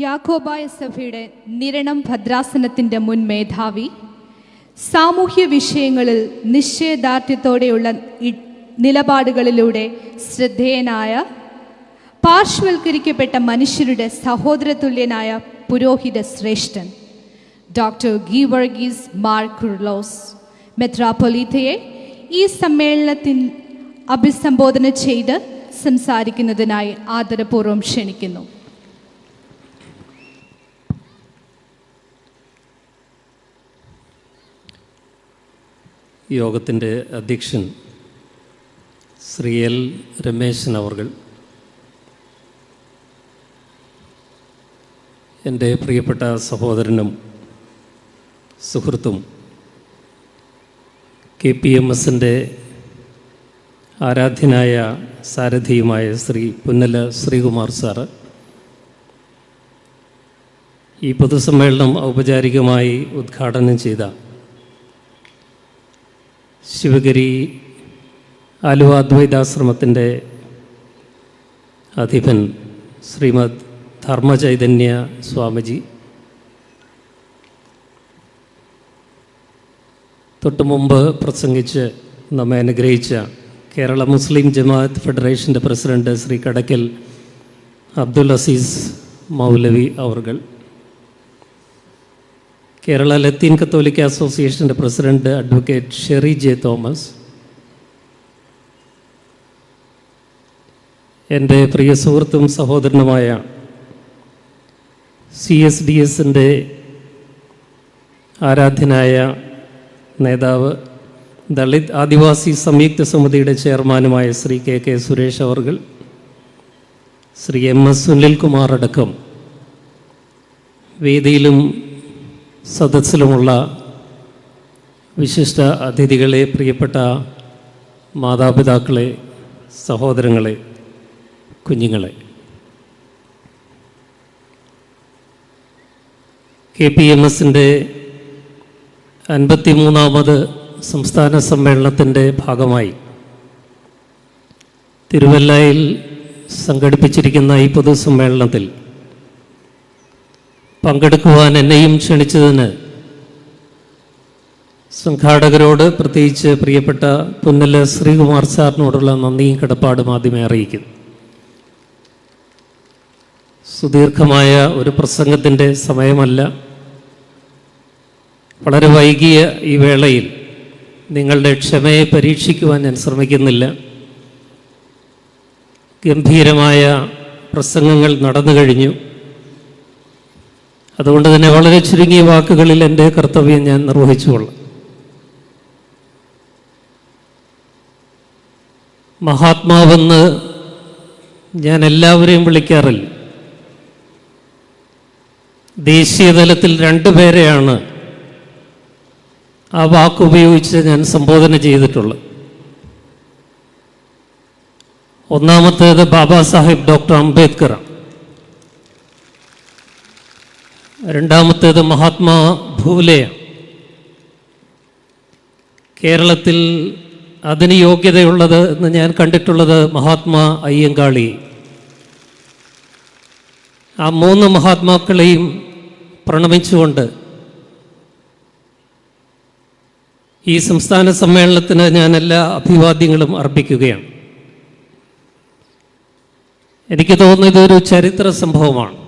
യാക്കോബായ സഭയുടെ നിരണം ഭദ്രാസനത്തിന്റെ മുൻ മേധാവി. സാമൂഹ്യ വിഷയങ്ങളിൽ നിശ്ചയദാർഢ്യത്തോടെയുള്ള നിലപാടുകളിലൂടെ ശ്രദ്ധേയനായ പാർശ്വവൽക്കരിക്കപ്പെട്ട മനുഷ്യരുടെ സഹോദരതുല്യനായ പുരോഹിത ശ്രേഷ്ഠൻ. ഡോക്ടർ ഗീവർഗീസ് മാർ കുർലോസ് മെത്രാപൊലീത്തയെ ഈ സമ്മേളനത്തിൽ അഭിസംബോധന ചെയ്ത് സംസാരിക്കുന്നതിനായി ആദരപൂർവം ക്ഷണിക്കുന്നു. യോഗത്തിന്റെ അധ്യക്ഷൻ ശ്രീ എൽ രമേശൻ അവർകൾ. എന്റെ പ്രിയപ്പെട്ട സഹോദരനും സുഹൃത്തും കെ പി എം എസിന്റെ ആരാധ്യനായ സാരഥിയുമായ ശ്രീ പുന്നല ശ്രീകുമാർ സാറ് ഈ പൊതുസമ്മേളനം ഔപചാരികമായി ഉദ്ഘാടനം ചെയ്ത ശിവഗിരി ആലുവ അദ്വൈതാശ്രമത്തിന്റെ അധിപൻ ശ്രീമദ് ധർമ്മചൈതന്യ സ്വാമിജി. തൊട്ടു മുമ്പ് പ്രസംഗിച്ച് നമ്മെ അനുഗ്രഹിച്ച കേരള മുസ്ലിം ജമാഅത്ത് ഫെഡറേഷന്റെ പ്രസിഡന്റ് ശ്രീ കടക്കൽ അബ്ദുൽ അസീസ് മൗലവി അവർകൾ. കേരള ലത്തീൻ കത്തോലിക്ക അസോസിയേഷന്റെ president advocate Sherry J Thomas എന്റെ പ്രിയ സുഹൃത്തും സഹോദരനുമായ സി എസ് ഡി എസിന്റെ ആരാധ്യനായ നേതാവ് ദളിത് ആദിവാസി സംയുക്ത സമിതിയുടെ ചെയർമാനുമായ ശ്രീ കെ കെ സുരേഷ് അവർകൾ ശ്രീ എം എസ് സുനിൽകുമാർ അടക്കം വേദിയിലും സദസ്സിലുമുള്ള വിശിഷ്ട അതിഥികളെ പ്രിയപ്പെട്ട മാതാപിതാക്കളെ സഹോദരങ്ങളെ കുഞ്ഞുങ്ങളെ. കെ പി എം എസിന്റെ അൻപത്തിമൂന്നാമത് സംസ്ഥാന സമ്മേളനത്തിന്റെ ഭാഗമായി തിരുവല്ലയിൽ സംഘടിപ്പിച്ചിരിക്കുന്ന ഈ പൊതുസമ്മേളനത്തിൽ പങ്കെടുക്കുവാൻ എന്നെയും ക്ഷണിച്ചതിന് സംഘാടകരോട് പ്രത്യേകിച്ച് പ്രിയപ്പെട്ട പുന്നല ശ്രീകുമാർ സാറിനോടുള്ള നന്ദിയും കടപ്പാടും ആദ്യമേ അറിയിക്കുന്നു. സുദീർഘമായ ഒരു പ്രസംഗത്തിന്റെ സമയമല്ല. വളരെ വൈകിയ ഈ വേളയിൽ നിങ്ങളുടെ ക്ഷമയെ പരീക്ഷിക്കുവാൻ ഞാൻ ശ്രമിക്കുന്നില്ല. ഗംഭീരമായ പ്രസംഗങ്ങൾ നടന്നു കഴിഞ്ഞു. അതുകൊണ്ട് തന്നെ വളരെ ചുരുങ്ങിയ വാക്കുകളിൽ എന്റെ കർത്തവ്യം ഞാൻ നിർവഹിച്ചുകൊള്ളാം. മഹാത്മാവെന്ന് ഞാൻ എല്ലാവരെയും വിളിക്കാറില്ല. ദേശീയ തലത്തിൽ രണ്ടു പേരെയാണ് ആ വാക്കുപയോഗിച്ച് ഞാൻ സംബോധന ചെയ്തിട്ടുള്ളത്. ഒന്നാമത്തേത് ബാബാ സാഹിബ് ഡോക്ടർ അംബേദ്കർ രണ്ടാമത്തേത് മഹാത്മാ ഭൂലെ. കേരളത്തിൽ അതിന് യോഗ്യതയുള്ളത് എന്ന് ഞാൻ കണ്ടിട്ടുള്ളത് മഹാത്മാ അയ്യങ്കാളി. ആ മൂന്ന് മഹാത്മാക്കളെയും പ്രണമിച്ചുകൊണ്ട് ഈ സംസ്ഥാന സമ്മേളനത്തിന് ഞാൻ എല്ലാ അഭിവാദ്യങ്ങളും അർപ്പിക്കുകയാണ്. എനിക്ക് തോന്നുന്നത് ഇതൊരു ചരിത്ര സംഭവമാണ്.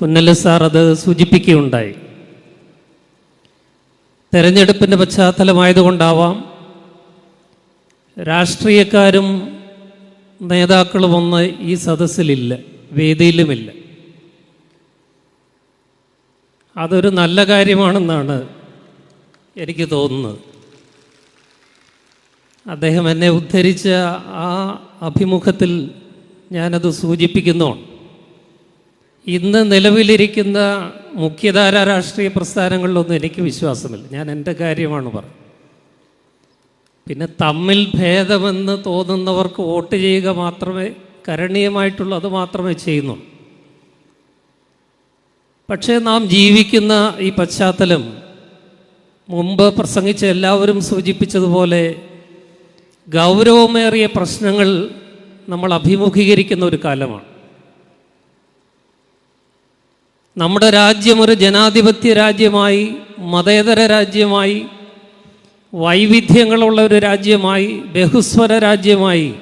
പുന്നല സാർ അത് സൂചിപ്പിക്കുകയുണ്ടായി. തെരഞ്ഞെടുപ്പിന്റെ പശ്ചാത്തലമായതുകൊണ്ടാവാം രാഷ്ട്രീയക്കാരും നേതാക്കളും നേതാക്കളുമൊന്ന് ഈ സദസ്സിലില്ല വേദിയിലുമില്ല. അതൊരു നല്ല കാര്യമാണെന്നാണ് എനിക്ക് തോന്നുന്നത്. അദ്ദേഹം എന്നെ ഉദ്ധരിച്ച ആ അഭിമുഖത്തിൽ ഞാനത് സൂചിപ്പിക്കുന്നുണ്ട് ഇന്ന് നിലവിലിരിക്കുന്ന മുഖ്യധാര രാഷ്ട്രീയ പ്രസ്ഥാനങ്ങളിലൊന്നും എനിക്ക് വിശ്വാസമില്ല. ഞാൻ എന്റെ കാര്യമാണ് പറയുന്നത് പിന്നെ തമ്മിൽ ഭേദമെന്ന് തോന്നുന്നവർക്ക് വോട്ട് ചെയ്യുക മാത്രമേ കരണീയമായിട്ടുള്ളൂ അത് മാത്രമേ ചെയ്യുന്നുള്ളൂ. പക്ഷേ നാം ജീവിക്കുന്ന ഈ പശ്ചാത്തലം മുമ്പ് പ്രസംഗിച്ച എല്ലാവരും സൂചിപ്പിച്ചതുപോലെ ഗൗരവമേറിയ പ്രശ്നങ്ങൾ നമ്മൾ അഭിമുഖീകരിക്കുന്ന ഒരു കാലമാണ്. നമ്മുടെ രാജ്യം ഒരു ജനാധിപത്യ രാജ്യമായി മതേതര രാജ്യമായി വൈവിധ്യങ്ങളുള്ള ഒരു രാജ്യമായി ബഹുസ്വര രാജ്യമായി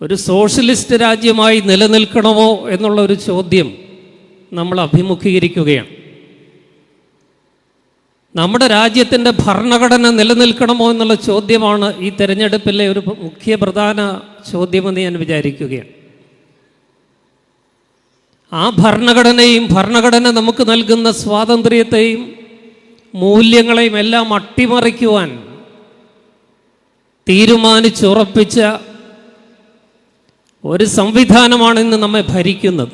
ഒരു സോഷ്യലിസ്റ്റ് രാജ്യമായി നിലനിൽക്കണമോ എന്നുള്ള ഒരു ചോദ്യം നമ്മൾ അഭിമുഖീകരിക്കുകയാണ്. നമ്മുടെ രാജ്യത്തിന്റെ ഭരണഘടന നിലനിൽക്കണമോ എന്നുള്ള ചോദ്യമാണ് ഈ തെരഞ്ഞെടുപ്പിലെ ഒരു മുഖ്യ പ്രധാന ചോദ്യമെന്ന് ഞാൻ വിചാരിക്കുകയാണ്. ആ ഭരണഘടനയും ഭരണഘടന നമുക്ക് നൽകുന്ന സ്വാതന്ത്ര്യത്തെയും മൂല്യങ്ങളെയും എല്ലാം അട്ടിമറിക്കുവാൻ തീരുമാനിച്ചുറപ്പിച്ച ഒരു സംവിധാനമാണ് ഇന്ന് നമ്മെ ഭരിക്കുന്നത്.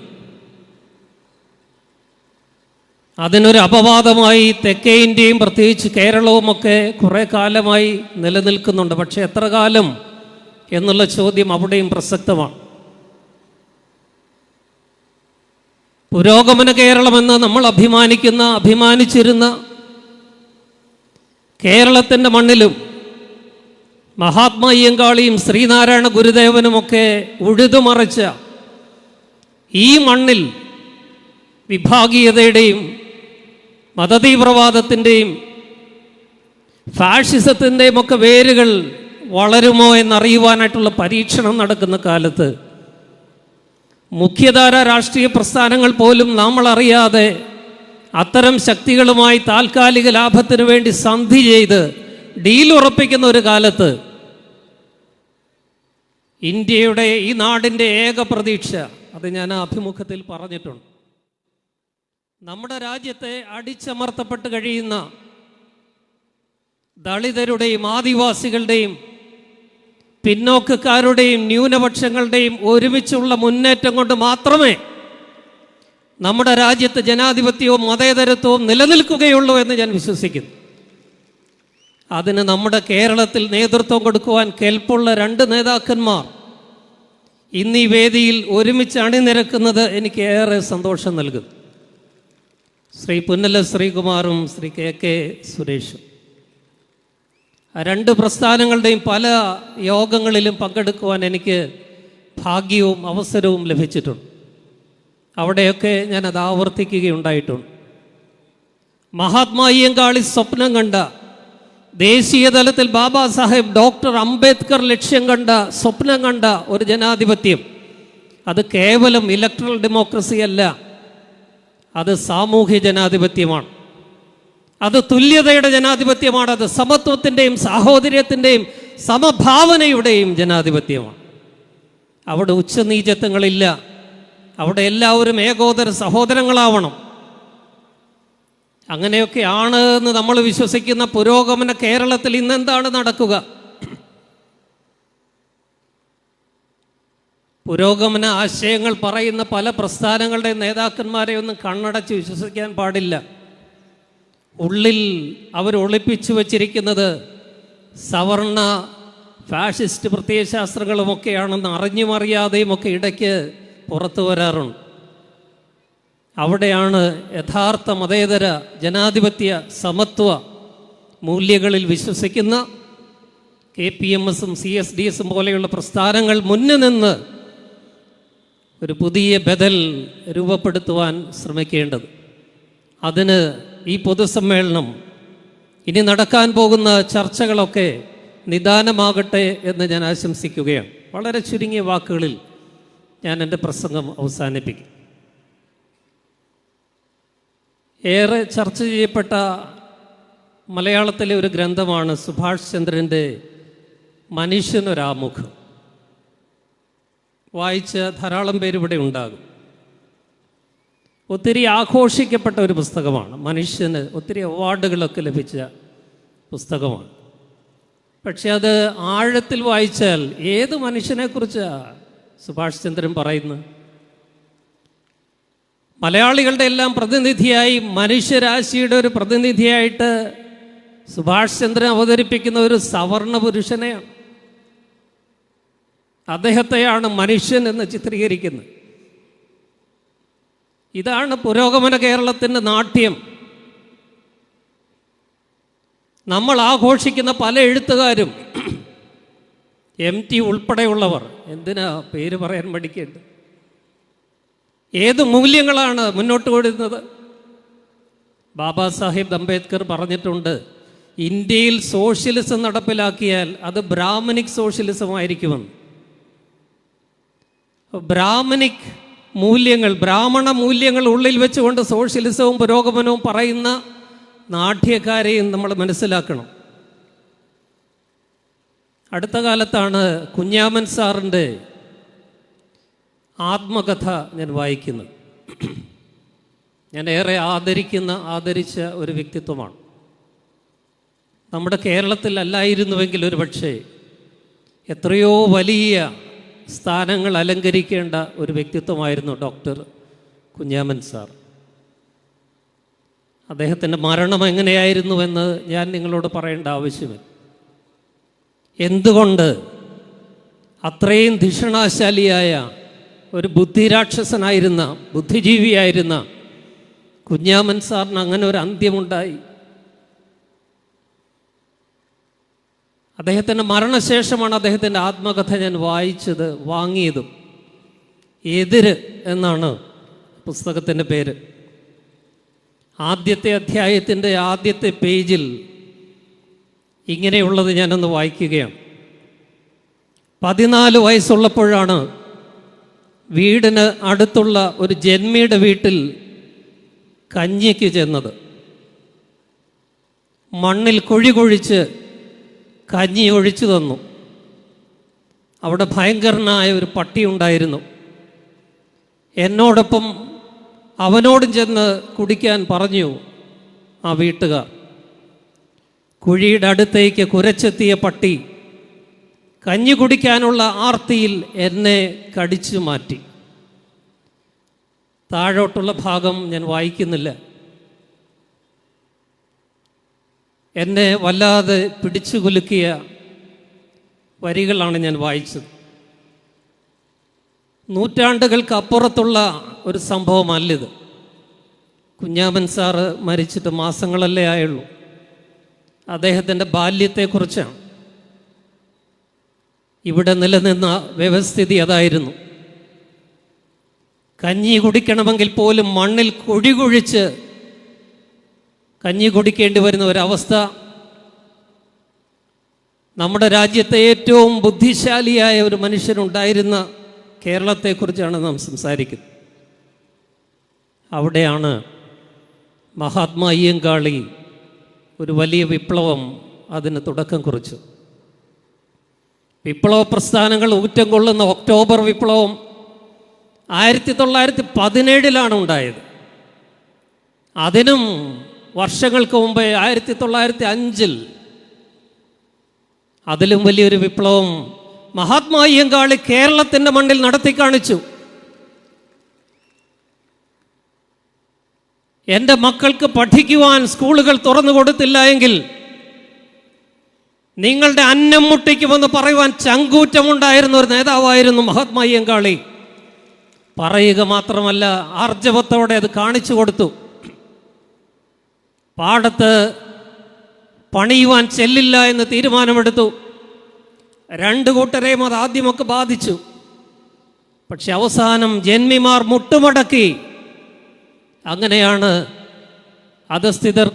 അതിനൊരു അപവാദമായി തെക്കേ ഇന്ത്യയും പ്രത്യേകിച്ച് കേരളവുമൊക്കെ കുറേ കാലമായി നിലനിൽക്കുന്നുണ്ട്. പക്ഷേ എത്ര കാലം എന്നുള്ള ചോദ്യം അവിടെയും പ്രസക്തമാണ്. പുരോഗമന കേരളമെന്ന് നമ്മൾ അഭിമാനിക്കുന്ന അഭിമാനിച്ചിരുന്ന കേരളത്തിന്റെ മണ്ണിലും മഹാത്മാ അയ്യങ്കാളിയും ശ്രീനാരായണ ഗുരുദേവനുമൊക്കെ ഉഴുതുമറിച്ച ഈ മണ്ണിൽ വിഭാഗീയതയുടെയും മതതീവ്രവാദത്തിന്റെയും ഫാഷിസത്തിന്റെയും ഒക്കെ വേരുകൾ വളരുമോ എന്നറിയുവാനായിട്ടുള്ള പരീക്ഷണം നടക്കുന്ന കാലത്ത് മുഖ്യധാര രാഷ്ട്രീയ പ്രസ്ഥാനങ്ങൾ പോലും നമ്മൾ അറിയാതെ അത്തരം ശക്തികളുമായി താൽക്കാലിക ലാഭത്തിനു വേണ്ടി സന്ധി ചെയ്ത് ഡീൽ ഉറപ്പിക്കുന്ന ഒരു കാലത്ത് ഇന്ത്യയുടെ ഈ നാടിന്റെ ഏക പ്രതീക്ഷ അത് ഞാൻ അഭിമുഖത്തിൽ പറഞ്ഞിട്ടുണ്ട്. നമ്മുടെ രാജ്യത്തെ അടിച്ചമർത്തപ്പെട്ട് കഴിയുന്ന ദളിതരുടെയും ആദിവാസികളുടെയും പിന്നോക്കക്കാരുടെയും ന്യൂനപക്ഷങ്ങളുടെയും ഒരുമിച്ചുള്ള മുന്നേറ്റം കൊണ്ട് മാത്രമേ നമ്മുടെ രാജ്യത്ത് ജനാധിപത്യവും മതേതരത്വവും നിലനിൽക്കുകയുള്ളൂ എന്ന് ഞാൻ വിശ്വസിക്കുന്നു. അതിന് നമ്മുടെ കേരളത്തിൽ നേതൃത്വം കൊടുക്കുവാൻ കെൽപ്പുള്ള രണ്ട് നേതാക്കന്മാർ ഇന്ന് ഈ വേദിയിൽ ഒരുമിച്ച് അണിനിരക്കുന്നത് എനിക്ക് ഏറെ സന്തോഷം നൽകുന്നു. ശ്രീ പുന്നല ശ്രീകുമാറും ശ്രീ കെ കെ സുരേഷും. രണ്ട് പ്രസ്ഥാനങ്ങളുടെയും പല യോഗങ്ങളിലും പങ്കെടുക്കുവാൻ എനിക്ക് ഭാഗ്യവും അവസരവും ലഭിച്ചിട്ടുണ്ട്. അവിടെയൊക്കെ ഞാൻ അത് ആവർത്തിക്കുകയുണ്ടായിട്ടുണ്ട്. മഹാത്മാ അയ്യങ്കാളി സ്വപ്നം കണ്ട ദേശീയ തലത്തിൽ ബാബാ സാഹേബ് ഡോക്ടർ അംബേദ്കർ ലക്ഷ്യം കണ്ട സ്വപ്നം കണ്ട ഒരു ജനാധിപത്യം. അത് കേവലം ഇലക്ട്രൽ ഡെമോക്രസി അല്ല അത് സാമൂഹ്യ ജനാധിപത്യമാണ്. അത് തുല്യതയുടെ ജനാധിപത്യമാണ് അത് സമത്വത്തിന്റെയും സാഹോദര്യത്തിന്റെയും സമഭാവനയുടെയും ജനാധിപത്യമാണ്. അവിടെ ഉച്ചനീചത്വങ്ങളില്ല. അവിടെ എല്ലാവരും ഏകോദര സഹോദരങ്ങളാവണം. അങ്ങനെയൊക്കെയാണ് എന്ന് നമ്മൾ വിശ്വസിക്കുന്ന പുരോഗമന കേരളത്തിൽ ഇന്നെന്താണ് നടക്കുക? പുരോഗമന ആശയങ്ങൾ പറയുന്ന പല പ്രസ്ഥാനങ്ങളുടെ നേതാക്കന്മാരെ ഒന്നും കണ്ണടച്ച് വിശ്വസിക്കാൻ പാടില്ല. ഉള്ളിൽ അവർ ഒളിപ്പിച്ചു വച്ചിരിക്കുന്നത് സവർണ ഫാഷിസ്റ്റ് പ്രത്യയശാസ്ത്രങ്ങളുമൊക്കെയാണെന്ന് അറിഞ്ഞും അറിയാതെയും ഒക്കെ ഇടയ്ക്ക് പുറത്തു വരാറുണ്ട്. അവിടെയാണ് യഥാർത്ഥ മതേതര ജനാധിപത്യ സമത്വ മൂല്യങ്ങളിൽ വിശ്വസിക്കുന്ന കെ പി എം എസും സി എസ് ഡി എസും പോലെയുള്ള പ്രസ്ഥാനങ്ങൾ മുന്നിൽ നിന്ന് ഒരു പുതിയ ബദൽ രൂപപ്പെടുത്തുവാൻ ശ്രമിക്കേണ്ടത്. അതിന് ഈ പൊതുസമ്മേളനം ഇനി നടക്കാൻ പോകുന്ന ചർച്ചകളൊക്കെ നിദാനമാകട്ടെ എന്ന് ഞാൻ ആശംസിക്കുകയാണ്. വളരെ ചുരുങ്ങിയ വാക്കുകളിൽ ഞാൻ എന്റെ പ്രസംഗം അവസാനിപ്പിക്കും. ഏറെ ചർച്ച ചെയ്യപ്പെട്ട മലയാളത്തിലെ ഒരു ഗ്രന്ഥമാണ് സുഭാഷ് ചന്ദ്രന്റെ മനുഷ്യനൊരാമുഖം. വായിച്ച ധാരാളം പേരിവിടെ ഉണ്ടാകും. ഒത്തിരി ആഘോഷിക്കപ്പെട്ട ഒരു പുസ്തകമാണ്. മനുഷ്യന് ഒത്തിരി അവാർഡുകളൊക്കെ ലഭിച്ച പുസ്തകമാണ്. പക്ഷെ അത് ആഴത്തിൽ വായിച്ചാൽ ഏത് മനുഷ്യനെക്കുറിച്ചാണ് സുഭാഷ് ചന്ദ്രൻ പറയുന്നത്? മലയാളികളുടെ എല്ലാം പ്രതിനിധിയായി മനുഷ്യരാശിയുടെ ഒരു പ്രതിനിധിയായിട്ട് സുഭാഷ് ചന്ദ്രൻ അവതരിപ്പിക്കുന്ന ഒരു സവർണ പുരുഷനെയാണ്. അദ്ദേഹത്തെയാണ് മനുഷ്യൻ എന്ന് ചിത്രീകരിക്കുന്നത്. ഇതാണ് പുരോഗമന കേരളത്തിന്റെ നാട്യം. നമ്മൾ ആഘോഷിക്കുന്ന പല എഴുത്തുകാരും എം ടി ഉൾപ്പെടെയുള്ളവർ എന്തിനാ പേര് പറയാൻ പഠിക്കേണ്ടത് ഏത് മൂല്യങ്ങളാണ് മുന്നോട്ട് കൊടുക്കുന്നത് ബാബാ സാഹിബ് അംബേദ്കർ പറഞ്ഞിട്ടുണ്ട് ഇന്ത്യയിൽ സോഷ്യലിസം നടപ്പിലാക്കിയാൽ അത് ബ്രാഹ്മണിക് സോഷ്യലിസം ആയിരിക്കുമെന്ന്. ബ്രാഹ്മണിക് മൂല്യങ്ങൾ ബ്രാഹ്മണ മൂല്യങ്ങൾ ഉള്ളിൽ വെച്ചുകൊണ്ട് സോഷ്യലിസവും പുരോഗമനവും പറയുന്ന നാട്യക്കാരെയും നമ്മൾ മനസ്സിലാക്കണം. അടുത്ത കാലത്താണ് കുഞ്ഞാമൻ സാറിന്റെ ആത്മകഥ ഞാൻ വായിക്കുന്നത്. ഞാൻ ഏറെ ആദരിക്കുന്ന ആദരിച്ച ഒരു വ്യക്തിത്വമാണ്. നമ്മുടെ കേരളത്തിലല്ലായിരുന്നുവെങ്കിൽ ഒരു പക്ഷേ എത്രയോ വലിയ സ്ഥാനങ്ങൾ അലങ്കരിക്കേണ്ട ഒരു വ്യക്തിത്വമായിരുന്നു ഡോക്ടർ കുഞ്ഞാമൻ സാർ. അദ്ദേഹത്തിന്റെ മരണം എങ്ങനെയായിരുന്നുവെന്ന് ഞാൻ നിങ്ങളോട് പറയേണ്ട ആവശ്യമില്ല. എന്തുകൊണ്ട് അത്രയും ധിഷണാശാലിയായ ഒരു ബുദ്ധിരാക്ഷസനായിരുന്ന ബുദ്ധിജീവിയായിരുന്ന കുഞ്ഞാമൻ സാറിന് അങ്ങനെ ഒരു അന്ത്യമുണ്ടായി? അദ്ദേഹത്തിന്റെ മരണശേഷമാണ് അദ്ദേഹത്തിന്റെ ആത്മകഥ ഞാൻ വായിച്ചത് വാങ്ങിയതും. എതിര് എന്നാണ് പുസ്തകത്തിന്റെ പേര്. ആദ്യത്തെ അധ്യായത്തിന്റെ ആദ്യത്തെ പേജിൽ ഇങ്ങനെയുള്ളത് ഞാനൊന്ന് വായിക്കുകയാണ്. പതിനാല് വയസ്സുള്ളപ്പോഴാണ് വീടിന് അടുത്തുള്ള ഒരു ജന്മിയുടെ വീട്ടിൽ കഞ്ഞിക്ക് ചെന്നത്. മണ്ണിൽ കുഴി കുഴിച്ച് കഞ്ഞി ഒഴിച്ചു തന്നു. അവിടെ ഭയങ്കരനായ ഒരു പട്ടി ഉണ്ടായിരുന്നു. എന്നോടൊപ്പം അവനോടും ചെന്ന് കുടിക്കാൻ പറഞ്ഞു ആ വീട്ടുകാർ. കുഴിയുടെ അടുത്തേക്ക് കുരച്ചെത്തിയ പട്ടി കഞ്ഞി കുടിക്കാനുള്ള ആർത്തിയിൽ എന്നെ കടിച്ചു മാറ്റി. താഴോട്ടുള്ള ഭാഗം ഞാൻ വായിക്കുന്നില്ല. എന്നെ വല്ലാതെ പിടിച്ചു കുലുക്കിയ വരികളാണ് ഞാൻ വായിച്ചത്. നൂറ്റാണ്ടുകൾക്ക് അപ്പുറത്തുള്ള ഒരു സംഭവമല്ലിത് കുഞ്ഞാമൻ സാറ് മരിച്ചിട്ട് മാസങ്ങളല്ലേ ആയുള്ളൂ. അദ്ദേഹത്തിന്റെ ബാല്യത്തെക്കുറിച്ചാണ്. ഇവിടെ നിലനിന്ന വ്യവസ്ഥിതി അതായിരുന്നു. കഞ്ഞി കുടിക്കണമെങ്കിൽ പോലും മണ്ണിൽ കുഴി കുഴിച്ച് കഞ്ഞി കുടിക്കേണ്ടി വരുന്ന ഒരവസ്ഥ. നമ്മുടെ രാജ്യത്തെ ഏറ്റവും ബുദ്ധിശാലിയായ ഒരു മനുഷ്യനുണ്ടായിരുന്ന കേരളത്തെക്കുറിച്ചാണ് നാം സംസാരിക്കുന്നത്. അവിടെയാണ് മഹാത്മാ അയ്യങ്കാളി ഒരു വലിയ വിപ്ലവം അതിന് തുടക്കം കുറിച്ചു വിപ്ലവ പ്രസ്ഥാനങ്ങൾ ഊറ്റം കൊള്ളുന്ന ഒക്ടോബർ വിപ്ലവം ആയിരത്തി തൊള്ളായിരത്തി പതിനേഴിലാണ് ഉണ്ടായത്. അതിനും വർഷങ്ങൾക്ക് മുമ്പേ ആയിരത്തി തൊള്ളായിരത്തി അഞ്ചിൽ അതിലും വലിയൊരു വിപ്ലവം മഹാത്മാ അയ്യങ്കാളി കേരളത്തിന്റെ മണ്ണിൽ നടത്തി കാണിച്ചു. എന്റെ മക്കൾക്ക് പഠിക്കുവാൻ സ്കൂളുകൾ തുറന്നു കൊടുത്തില്ല എങ്കിൽ നിങ്ങളുടെ അന്നം മുട്ടിക്കുമെന്ന് പറയുവാൻ ചങ്കൂറ്റമുണ്ടായിരുന്ന ഒരു നേതാവായിരുന്നു മഹാത്മാ അയ്യങ്കാളി. പറയുക മാത്രമല്ല ആർജവത്തോടെ അത് കാണിച്ചു കൊടുത്തു. പാടത്ത് പണിയുവാൻ ചെല്ലില്ല എന്ന് തീരുമാനമെടുത്തു. രണ്ട് കൂട്ടരെയും അത് ആദ്യമൊക്കെ ബാധിച്ചു. പക്ഷെ അവസാനം ജന്മിമാർ മുട്ടുമടക്കി. അങ്ങനെയാണ് അധസ്ഥിതർ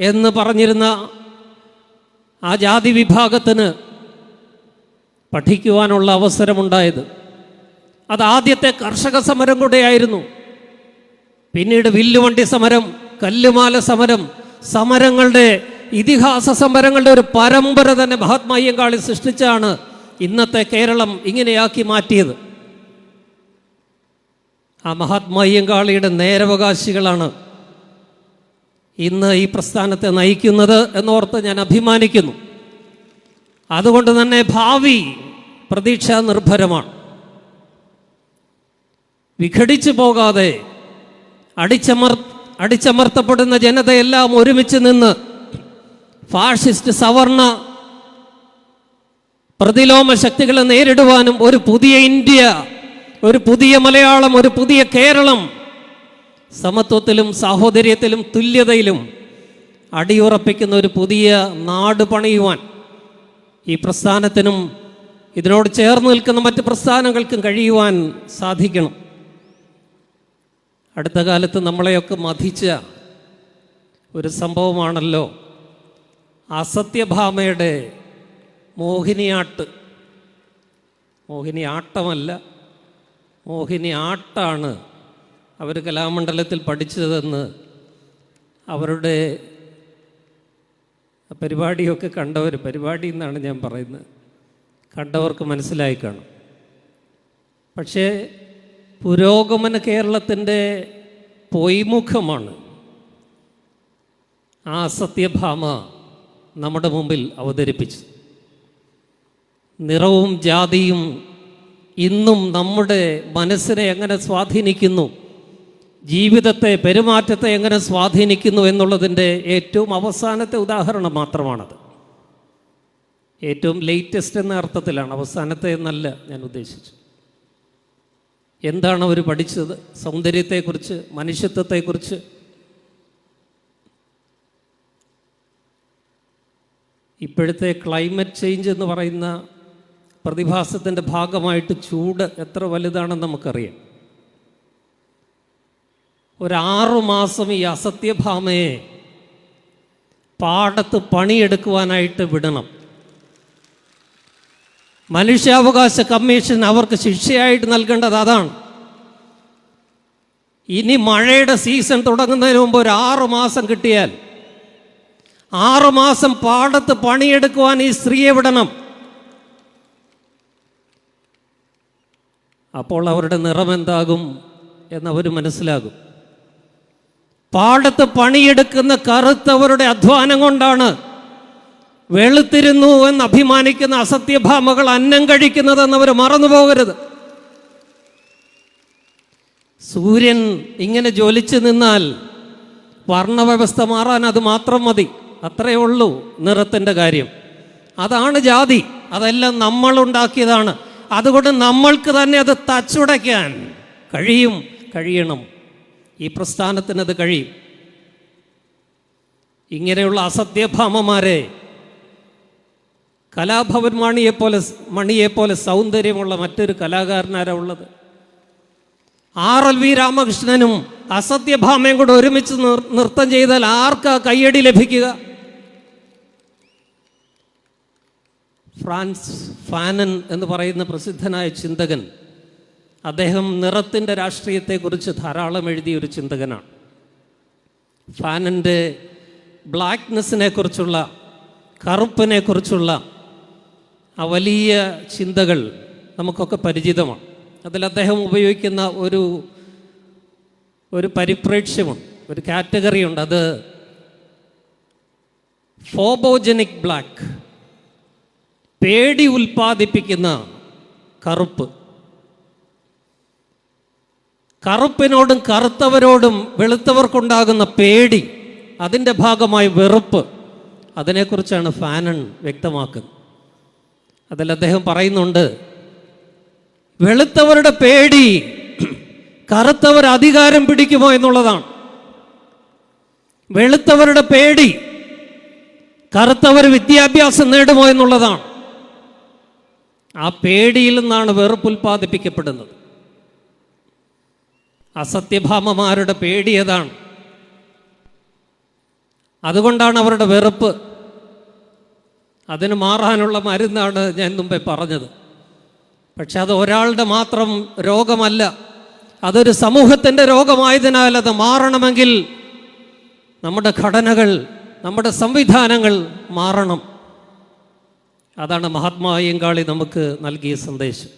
എന്ന് പറഞ്ഞിരുന്ന ആ ജാതി വിഭാഗത്തിന് പഠിക്കുവാനുള്ള അവസരമുണ്ടായത്. അത് ആദ്യത്തെ കർഷക സമരം കൂടെയായിരുന്നു. പിന്നീട് വില്ലുവണ്ടി സമരം. കല്ലുമാല സമരം സമരങ്ങളുടെ ഇതിഹാസ സമരങ്ങളുടെ ഒരു പരമ്പര തന്നെ മഹാത്മാ അയ്യങ്കാളി സൃഷ്ടിച്ചാണ് ഇന്നത്തെ കേരളം ഇങ്ങനെയാക്കി മാറ്റിയത്. ആ മഹാത്മാ അയ്യങ്കാളിയുടെ നേരവകാശികളാണ് ഇന്ന് ഈ പ്രസ്ഥാനത്തെ നയിക്കുന്നത് എന്നോർത്ത് ഞാൻ അഭിമാനിക്കുന്നു. അതുകൊണ്ട് തന്നെ ഭാവി പ്രതീക്ഷാ നിർഭരമാണ്. വിഘടിച്ചു പോകാതെ അടിച്ചമർ അടിച്ചമർത്തപ്പെടുന്ന ജനതയെല്ലാം ഒരുമിച്ച് നിന്ന് ഫാഷിസ്റ്റ് സവർണ പ്രതിലോമ ശക്തികളെ നേരിടുവാനും ഒരു പുതിയ ഇന്ത്യ ഒരു പുതിയ മലയാളം ഒരു പുതിയ കേരളം സമത്വത്തിലും സാഹോദര്യത്തിലും തുല്യതയിലും അടിയുറപ്പിക്കുന്ന ഒരു പുതിയ നാട് പണിയുവാൻ ഈ പ്രസ്ഥാനത്തിനും ഇതിനോട് ചേർന്ന് നിൽക്കുന്ന മറ്റ് പ്രസ്ഥാനങ്ങൾക്കും കഴിയുവാൻ സാധിക്കണം. അടുത്ത കാലത്ത് നമ്മളെയൊക്കെ മതിച്ച ഒരു സംഭവമാണല്ലോ. അസത്യഭാമയുടെ മോഹിനിയാട്ട്. മോഹിനിയാട്ടമല്ല. മോഹിനിയാട്ടാണ് അവർ കലാമണ്ഡലത്തിൽ പഠിച്ചതെന്ന് അവരുടെ പരിപാടിയൊക്കെ കണ്ടവർ പരിപാടി എന്നാണ് ഞാൻ പറയുന്നത്. കണ്ടവർക്ക് മനസ്സിലായി കാണും. പക്ഷേ പുരോഗമന കേരളത്തിന്റെ പൊയ്മുഖമാണ് ആ സത്യഭാമ നമ്മുടെ മുമ്പിൽ അവതരിപ്പിച്ചു നിറവും ജാതിയും ഇന്നും നമ്മുടെ മനസ്സിനെ എങ്ങനെ സ്വാധീനിക്കുന്നു ജീവിതത്തെ പെരുമാറ്റത്തെ എങ്ങനെ സ്വാധീനിക്കുന്നു എന്നുള്ളതിന്റെ ഏറ്റവും അവസാനത്തെ ഉദാഹരണം മാത്രമാണത്. ഏറ്റവും ലേറ്റസ്റ്റ് എന്ന അർത്ഥത്തിലാണ് അവസാനത്തെ എന്നല്ല ഞാൻ ഉദ്ദേശിച്ചു എന്താണ് അവർ പഠിച്ചത്? സൗന്ദര്യത്തെക്കുറിച്ച് മനുഷ്യത്വത്തെക്കുറിച്ച്? ഇപ്പോഴത്തെ ക്ലൈമറ്റ് ചേഞ്ച് എന്ന് പറയുന്ന പ്രതിഭാസത്തിന്റെ ഭാഗമായിട്ട് ചൂട് എത്ര വലുതാണെന്ന് നമുക്കറിയാം. ഒരാറു മാസം ഈ അസത്യഭാമയെ പാടത്ത് പണിയെടുക്കുവാനായിട്ട് വിടണം. മനുഷ്യാവകാശ കമ്മീഷൻ അവർക്ക് ശിക്ഷയായിട്ട് നൽകേണ്ടത് അതാണ്. ഇനി മഴയുടെ സീസൺ തുടങ്ങുന്നതിന് മുമ്പ് ഒരു ആറു മാസം കിട്ടിയാൽ ആറു മാസം പാടത്ത് പണിയെടുക്കുവാൻ ഈ സ്ത്രീയെ വിടണം അപ്പോൾ അവരുടെ നിറം എന്താകും എന്നവർ മനസ്സിലാകും. പാടത്ത് പണിയെടുക്കുന്ന കറുത്തവരുടെ അധ്വാനം കൊണ്ടാണ് വെളുത്തിരുന്നു എന്ന് അഭിമാനിക്കുന്ന അസത്യഭാമകൾ അന്നം കഴിക്കുന്നതെന്ന് അവർ മറന്നു പോകരുത്. സൂര്യൻ ഇങ്ങനെ ജ്വലിച്ചു നിന്നാൽ വർണവ്യവസ്ഥ മാറാൻ അത് മാത്രം മതി. അത്രയേ ഉള്ളൂ നിറത്തിന്റെ കാര്യം. അതാണ് ജാതി. അതെല്ലാം നമ്മളുണ്ടാക്കിയതാണ് അതുകൊണ്ട് നമ്മൾക്ക് തന്നെ അത് തച്ചുടയ്ക്കാൻ കഴിയും കഴിയണം. ഈ പ്രസ്ഥാനത്തിനത് കഴിയും. ഇങ്ങനെയുള്ള അസത്യഭാമമാരെ കലാഭവൻ മണിയെപ്പോലെ മണിയെപ്പോലെ സൗന്ദര്യമുള്ള മറ്റൊരു കലാകാരനാരാ ഉള്ളത്? ആർ എൽ വി രാമകൃഷ്ണനും അസത്യഭാമയും കൂടെ ഒരുമിച്ച് നൃത്തം ചെയ്താൽ ആർക്കാ കയ്യടി ലഭിക്കുക? ഫ്രാൻസ് ഫാനൻ എന്ന് പറയുന്ന പ്രസിദ്ധനായ ചിന്തകൻ അദ്ദേഹം നിറത്തിന്റെ രാഷ്ട്രീയത്തെക്കുറിച്ച് ധാരാളം എഴുതിയ ഒരു ചിന്തകനാണ്. ഫാനന്റെ ബ്ലാക്ക്നെസ്സിനെ കുറിച്ചുള്ള കറുപ്പിനെ കുറിച്ചുള്ള ആ വലിയ ചിന്തകൾ നമുക്കൊക്കെ പരിചിതമാണ്. അതിൽ അദ്ദേഹം ഉപയോഗിക്കുന്ന ഒരു ഒരു പരിപ്രേക്ഷ്യമുണ്ട് ഒരു കാറ്റഗറി ഉണ്ട് അത് ഫോബോജനിക് ബ്ലാക്ക് പേടി ഉൽപ്പാദിപ്പിക്കുന്ന കറുപ്പ്. കറുപ്പിനോടും കറുത്തവരോടും വെളുത്തവർക്കുണ്ടാകുന്ന പേടി അതിന്റെ ഭാഗമായി വെറുപ്പ് അതിനെക്കുറിച്ചാണ് ഫാനൺ വ്യക്തമാക്കുന്നത്. അതിൽ അദ്ദേഹം പറയുന്നുണ്ട് വെളുത്തവരുടെ പേടി കറുത്തവർ അധികാരം പിടിക്കുമോ എന്നുള്ളതാണ്. വെളുത്തവരുടെ പേടി കറുത്തവർ വിദ്യാഭ്യാസം നേടുമോ എന്നുള്ളതാണ്. ആ പേടിയിൽ നിന്നാണ് വെറുപ്പ് ഉൽപ്പാദിപ്പിക്കപ്പെടുന്നത് അസത്യഭാമമാരുടെ പേടി അതാണ് അതുകൊണ്ടാണ് അവരുടെ വെറുപ്പ് അതിന് മാറാനുള്ള മരുന്നാണ് ഞാൻ മുമ്പേ പറഞ്ഞത്. പക്ഷെ അത് ഒരാളുടെ മാത്രം രോഗമല്ല. അതൊരു സമൂഹത്തിന്റെ രോഗമായതിനാൽ അത് മാറണമെങ്കിൽ നമ്മുടെ ഘടനകൾ നമ്മുടെ സംവിധാനങ്ങൾ മാറണം. അതാണ് മഹാത്മാ അയ്യങ്കാളി നമുക്ക് നൽകിയ സന്ദേശം.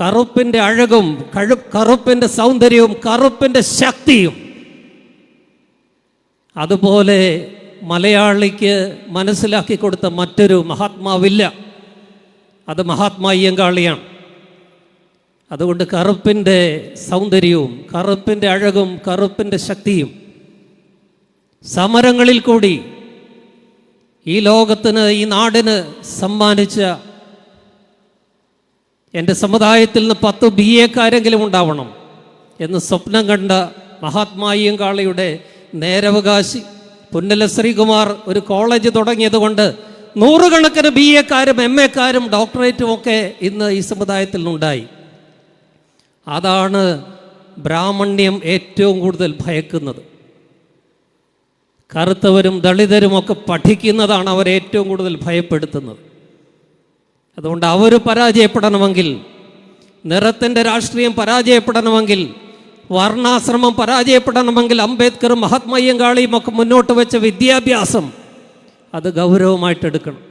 കറുപ്പിന്റെ അഴകും കഴു കറുപ്പിന്റെ സൗന്ദര്യവും കറുപ്പിന്റെ ശക്തിയും അതുപോലെ മലയാളിക്ക് മനസ്സിലാക്കി കൊടുത്ത മറ്റൊരു മഹാത്മാവില്ല. അത് മഹാത്മാ അയ്യങ്കാളിയാണ്. അതുകൊണ്ട് കറുപ്പിന്റെ സൗന്ദര്യവും കറുപ്പിന്റെ അഴകും കറുപ്പിന്റെ ശക്തിയും സമരങ്ങളിൽ കൂടി ഈ ലോകത്തിന് ഈ നാടിന് സമ്മാനിച്ച എന്റെ സമുദായത്തിൽ നിന്ന് പത്ത് ബി എക്കാരെങ്കിലും ഉണ്ടാവണം എന്ന് സ്വപ്നം കണ്ട മഹാത്മാ അയ്യങ്കാളിയുടെ നേരവകാശി പുന്നല ശ്രീകുമാർ ഒരു കോളേജ് തുടങ്ങിയതുകൊണ്ട് നൂറുകണക്കിന് ബി എക്കാരും എം എക്കാരും ഡോക്ടറേറ്റും ഒക്കെ ഇന്ന് ഈ സമുദായത്തിൽ ഉണ്ടായി. അതാണ് ബ്രാഹ്മണ്യം ഏറ്റവും കൂടുതൽ ഭയക്കുന്നത്. കറുത്തവരും ദളിതരും ഒക്കെ പഠിക്കുന്നതാണ് അവരെ ഏറ്റവും കൂടുതൽ ഭയപ്പെടുത്തുന്നത്. അതുകൊണ്ട് അവർ പരാജയപ്പെടണമെങ്കിൽ നിറത്തിന്റെ രാഷ്ട്രീയം പരാജയപ്പെടണമെങ്കിൽ വർണാശ്രമം പരാജയപ്പെടണമെങ്കിൽ അംബേദ്കറും മഹാത്മയ്യങ്കാളിയും ഒക്കെ മുന്നോട്ട് വെച്ച വിദ്യാഭ്യാസം അത് ഗൗരവമായിട്ട് എടുക്കണം.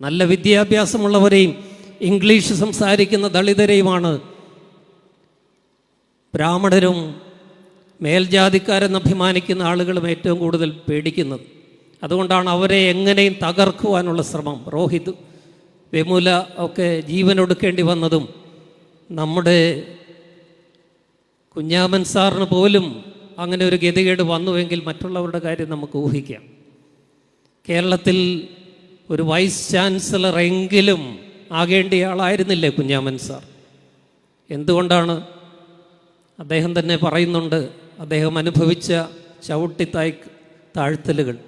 നല്ല വിദ്യാഭ്യാസമുള്ളവരെയും ഇംഗ്ലീഷ് സംസാരിക്കുന്ന ദളിതരെയുമാണ് ബ്രാഹ്മണരും മേൽജാതിക്കാരെന്ന് അഭിമാനിക്കുന്ന ആളുകളും ഏറ്റവും കൂടുതൽ പേടിക്കുന്നത്. അതുകൊണ്ടാണ് അവരെ എങ്ങനെയും തകർക്കുവാനുള്ള ശ്രമം. രോഹിത് വെമുല ഒക്കെ ജീവനൊടുക്കേണ്ടി വന്നതും നമ്മുടെ കുഞ്ഞാമൻ സാറിന് പോലും അങ്ങനെ ഒരു ഗതികേട് വന്നുവെങ്കിൽ മറ്റുള്ളവരുടെ കാര്യം നമുക്ക് ഊഹിക്കാം. കേരളത്തിൽ ഒരു വൈസ് ചാൻസലർ എങ്കിലും ആകേണ്ടിയ ആളായിരുന്നില്ലേ കുഞ്ഞാമൻ സാർ? എന്തുകൊണ്ടാണ്? അദ്ദേഹം തന്നെ പറയുന്നുണ്ട് അദ്ദേഹം അനുഭവിച്ച ചവിട്ടിത്തായ് താഴ്ത്തലുകൾ.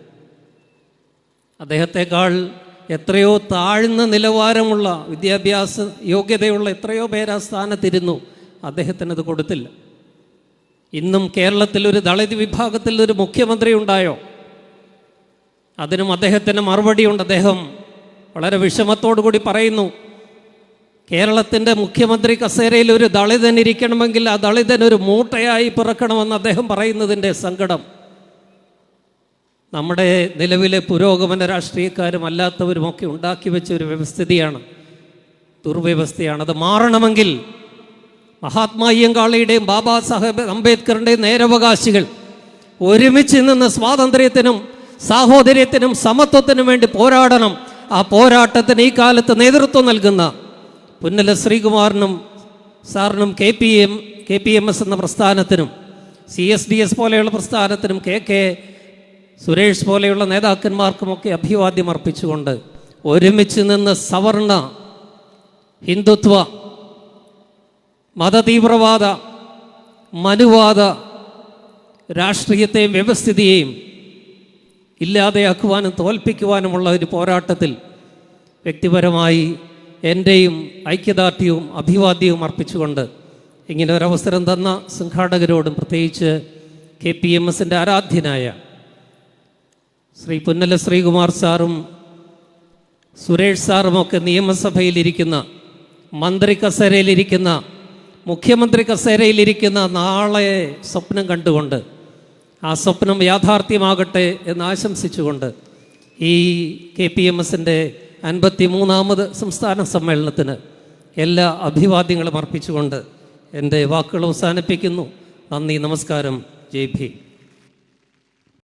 അദ്ദേഹത്തെക്കാൾ എത്രയോ താഴ്ന്ന നിലവാരമുള്ള വിദ്യാഭ്യാസ യോഗ്യതയുള്ള എത്രയോ പേരാ സ്ഥാനത്തിരുന്നു. അദ്ദേഹത്തിനത് കൊടുത്തില്ല. ഇന്നും കേരളത്തിൽ ഒരു ദളിത് വിഭാഗത്തിൽ ഒരു മുഖ്യമന്ത്രി ഉണ്ടായോ? അതിനും അദ്ദേഹത്തിന് മറുപടിയുണ്ട് അദ്ദേഹം. വളരെ കൂടി പറയുന്നു കേരളത്തിന്റെ മുഖ്യമന്ത്രി കസേരയിൽ ഒരു ദളിതൻ ഇരിക്കണമെങ്കിൽ ആ ദളിതൻ ഒരു മൂട്ടയായി പിറക്കണമെന്ന് അദ്ദേഹം പറയുന്നതിന്റെ സങ്കടം. നമ്മുടെ നിലവിലെ പുരോഗമന രാഷ്ട്രീയക്കാരും അല്ലാത്തവരുമൊക്കെ ഉണ്ടാക്കി വെച്ച ഒരു വ്യവസ്ഥിതിയാണ് ദുർവ്യവസ്ഥയാണ്. അത് മാറണമെങ്കിൽ മഹാത്മാ അയ്യങ്കാളിയുടെയും ബാബാ സാഹേബ് അംബേദ്കറിന്റെയും നേരവകാശികൾ ഒരുമിച്ച് നിന്ന് സ്വാതന്ത്ര്യത്തിനും സാഹോദര്യത്തിനും സമത്വത്തിനും വേണ്ടി പോരാടണം. ആ പോരാട്ടത്തിന് ഈ കാലത്ത് നേതൃത്വം നൽകുന്ന പുന്നല ശ്രീകുമാറിനും സാറിനും K P M K P M S എന്ന പ്രസ്ഥാനത്തിനും സി എസ് ഡി എസ് പോലെയുള്ള പ്രസ്ഥാനത്തിനും കെ കെ സുരേഷ് പോലെയുള്ള നേതാക്കന്മാർക്കുമൊക്കെ അഭിവാദ്യം അർപ്പിച്ചുകൊണ്ട് ഒരുമിച്ച് നിന്ന് സവർണ ഹിന്ദുത്വ മതതീവ്രവാദ മനുവാദ രാഷ്ട്രീയത്തെയും വ്യവസ്ഥിതിയെയും ഇല്ലാതെയാക്കുവാനും തോൽപ്പിക്കുവാനുമുള്ള ഒരു പോരാട്ടത്തിൽ വ്യക്തിപരമായി എന്റെയും ഐക്യദാർഢ്യവും അഭിവാദ്യവും അർപ്പിച്ചുകൊണ്ട് ഇങ്ങനെ ഒരവസരം തന്ന സംഘാടകരോടും പ്രത്യേകിച്ച് കെ പി എം എസിന്റെ ആരാധ്യനായ ശ്രീ പുന്നല ശ്രീകുമാർ സാറും സുരേഷ് സാറുമൊക്കെ നിയമസഭയിലിരിക്കുന്ന മന്ത്രി കസേരയിലിരിക്കുന്ന മുഖ്യമന്ത്രി കസേരയിലിരിക്കുന്ന നാളെ സ്വപ്നം കണ്ടുകൊണ്ട് ആ സ്വപ്നം യാഥാർത്ഥ്യമാകട്ടെ എന്ന് ആശംസിച്ചുകൊണ്ട് ഈ കെ പി എം എസിന്റെ അൻപത്തി മൂന്നാമത് സംസ്ഥാന സമ്മേളനത്തിന് എല്ലാ അഭിവാദ്യങ്ങളും അർപ്പിച്ചുകൊണ്ട് എന്റെ വാക്കുകൾ അവസാനിപ്പിക്കുന്നു. നന്ദി നമസ്കാരം. ജയ് ഭീം.